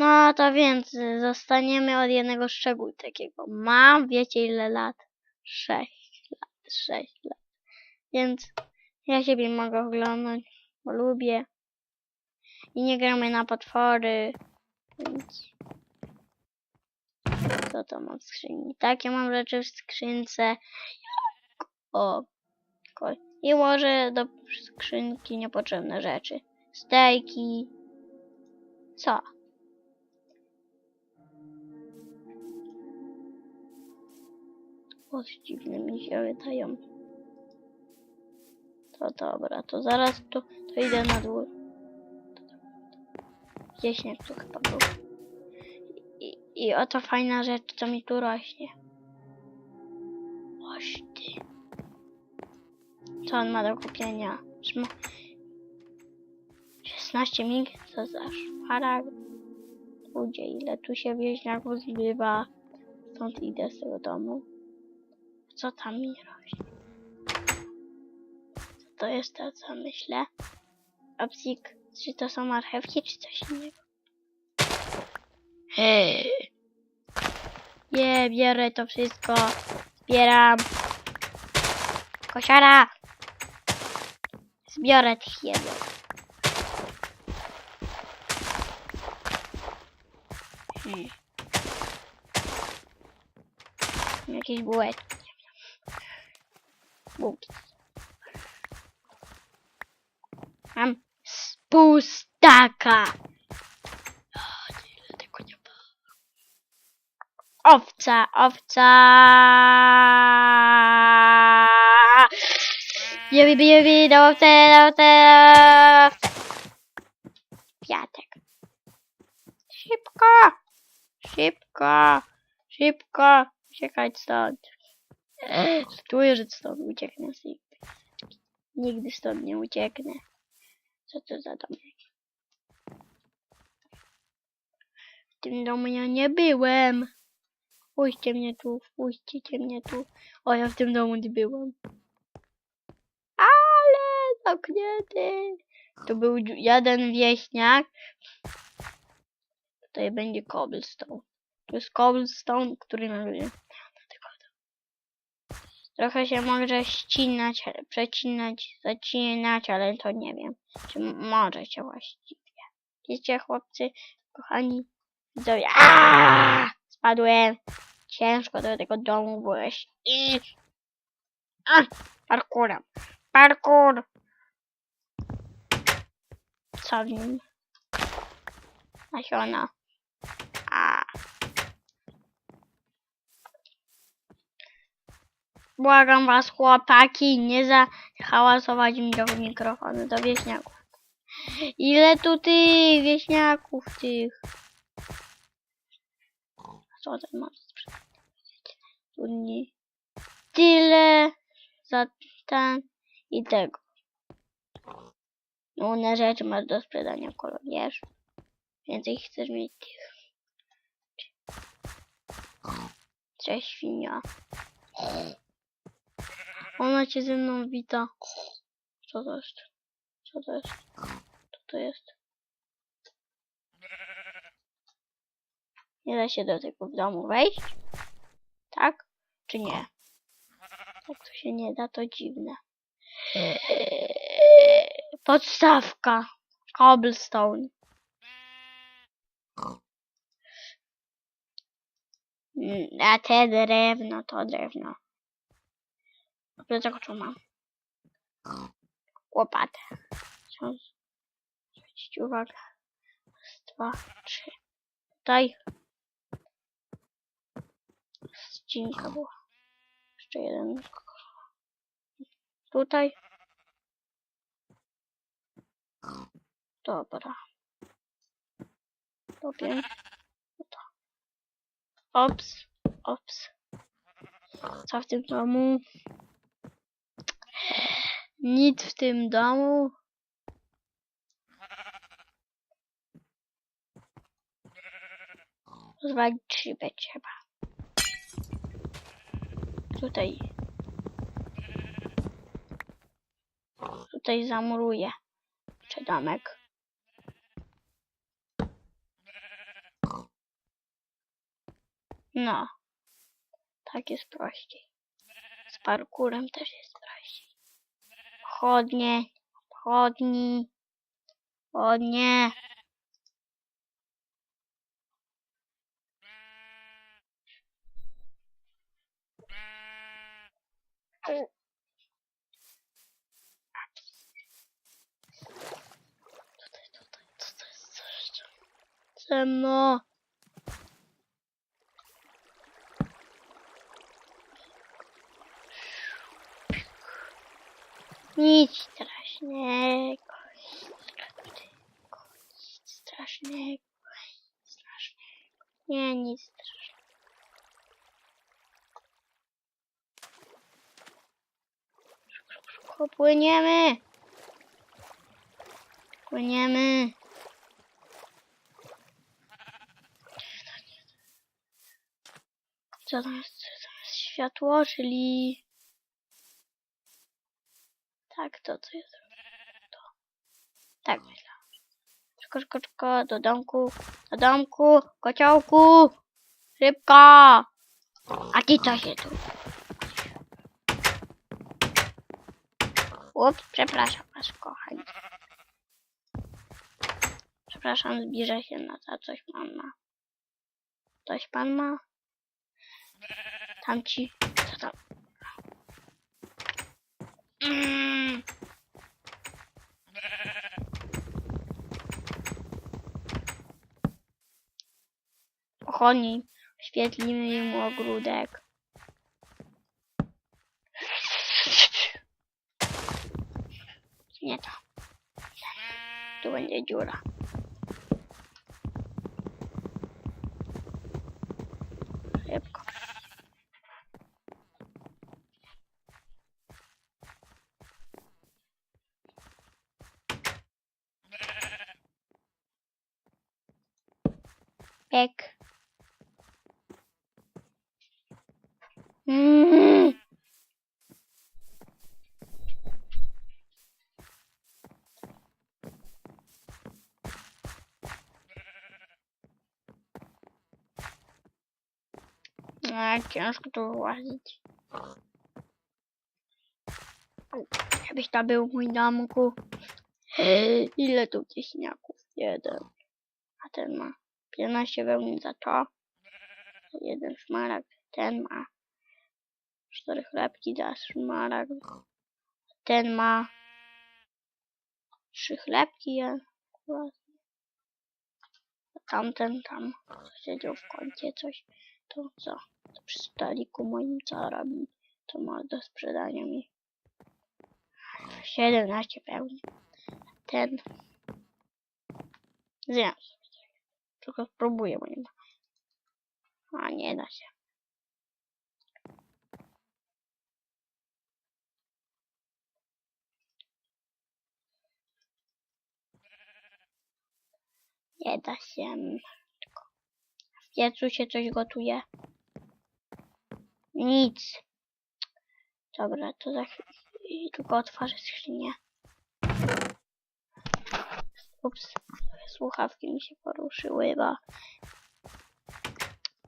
No to więc zostaniemy od jednego szczegółu takiego. Mam, wiecie ile lat? Sześć lat, sześć lat. Więc ja siebie mogę oglądać, bo lubię. I nie gramy na potwory, więc... Co to mam w skrzyni? Takie mam rzeczy w skrzynce. O, ko- i może do skrzynki niepotrzebne rzeczy. Stejki. Co? O, dziwne mi się wydają. To dobra, to zaraz tu, to idę na dół. Wieśniak tu chyba był. I, I oto fajna rzecz, co mi tu rośnie. Oś ty. Co on ma do kupienia? Szma... 16 mig? Co za szmaragd? Ludzie, ile tu się wieśniaków zbywa. Stąd idę z tego domu. Co tam mi rośnie? Co to jest to, co myślę? Opsik, czy to są marchewki, czy coś innego? Hej! Nie, biorę to wszystko. Zbieram. Kosiara! Zbiorę tych jeden. Hmm. Jakieś bułeczki. Bułki. Mam z pustaka. O, tyle tego nie ma. Owca, owca. Jebi, jebi, do owce, do owce. Piatek. Szybko. Szybko. Szybko. Uciekać stąd. Czuję, że stąd ucieknę z. Nigdy stąd nie ucieknę. Co to za dom? W tym domu ja nie byłem. Puśćcie mnie tu, wpuśćcie mnie tu. O, ja w tym domu nie byłem. Ale zamknięty. To był jeden wieśniak. Tutaj będzie cobblestone. To jest cobblestone, który nagle... Trochę się może ścinać, przecinać, zacinać, ale to nie wiem. Czy może się właściwie. Wiecie, chłopcy, kochani widzowie. Spadłem. Ciężko do tego domu byłeś. I... A! Parkurem. Parkur! Co w nim? Nasiona. Błagam was, chłopaki, nie zahałasować mi do mikrofonu, do wieśniaków. Ile tu tych wieśniaków tych? Co ten ma nie. Tyle za ten i tego. Inne rzeczy masz do sprzedania, kolor? Więcej chcesz mieć tych. Cześć, świnia. Ona cię ze mną wita. Co to jest? Co to jest? Co to jest? Nie da się do tego w domu wejść? Tak? Czy nie? Jak to się nie da, to dziwne. Podstawka. Cobblestone. Mm, A te drewno, to drewno. Dlatego co mam? Łopatę. Zwrócić uwagę. Raz, dwa, trzy. Tutaj. Ścinka była. Jeszcze jeden. Tutaj. Dobra. Dobra. To. Ops. Ops. Co w tym domu? Nic w tym domu. Rozwalić szybę trzeba. Tutaj. Tutaj zamuruję. Czy domek. No. Tak jest prościej. Z parkurem też jest. Chodnie, chodni, chodnie. Tutaj, tutaj, co to jest za. Nic strasznego. Nic strasznego. Nic strasznego. Nie, nic strasznego. Szybko, płyniemy. Płyniemy. Co tam jest? Co tam jest? Światło, czyli... Tak, to co jest? To. Tak myślę. Szybko, szybko, szybko, do domku, do domku, kociołku, szybko! A ty co się tu? Ups, przepraszam was, kochani. Przepraszam, zbliża się na to, coś pan ma. Coś pan ma? Tam ci, co tam? Mm. Ochoni, oświetlimy mu ogródek. Nie to. Tu będzie dziura. Szybko. Pek. Mm. A, ciężko tu włazić. Żebyś to był mój domku. Hej, ile tu wieśniaków? Jeden. A ten ma 15 wełny za to. Jeden szmaragd. Ten ma cztery chlebki za szmaragd. Ten ma trzy chlebki. ja- A tamten tam siedział w kącie coś. To co? To przy stoliku moim co robi? To ma do sprzedania mi 17 pełni. Ten coś. Tylko spróbuję, bo nie ma. A nie da się. Nie da się. W piecu się coś gotuje. Nic. Dobra, to za chwilę. Tylko otworzę skrzynię. Ups, słuchawki mi się poruszyły, bo...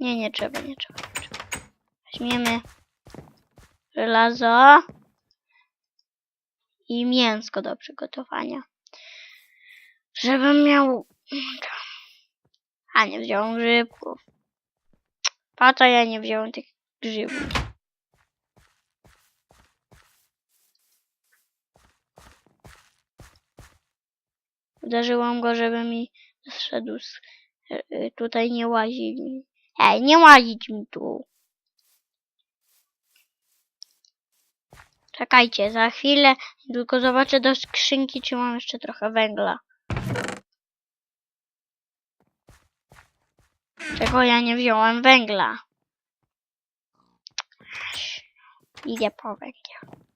Nie, nie trzeba, nie trzeba, nie trzeba. Weźmiemy żelazo i mięsko do przygotowania. Żebym miał... A nie wziąłem grzybków. Po ja nie wziąłem tych grzybów? Uderzyłam go, żeby mi zszedł z... e, Tutaj nie łazi mi. Ej, nie łazić mi tu. Czekajcie, za chwilę tylko zobaczę do skrzynki, czy mam jeszcze trochę węgla. Czego ja nie wziąłem węgla? Idę po węgiel.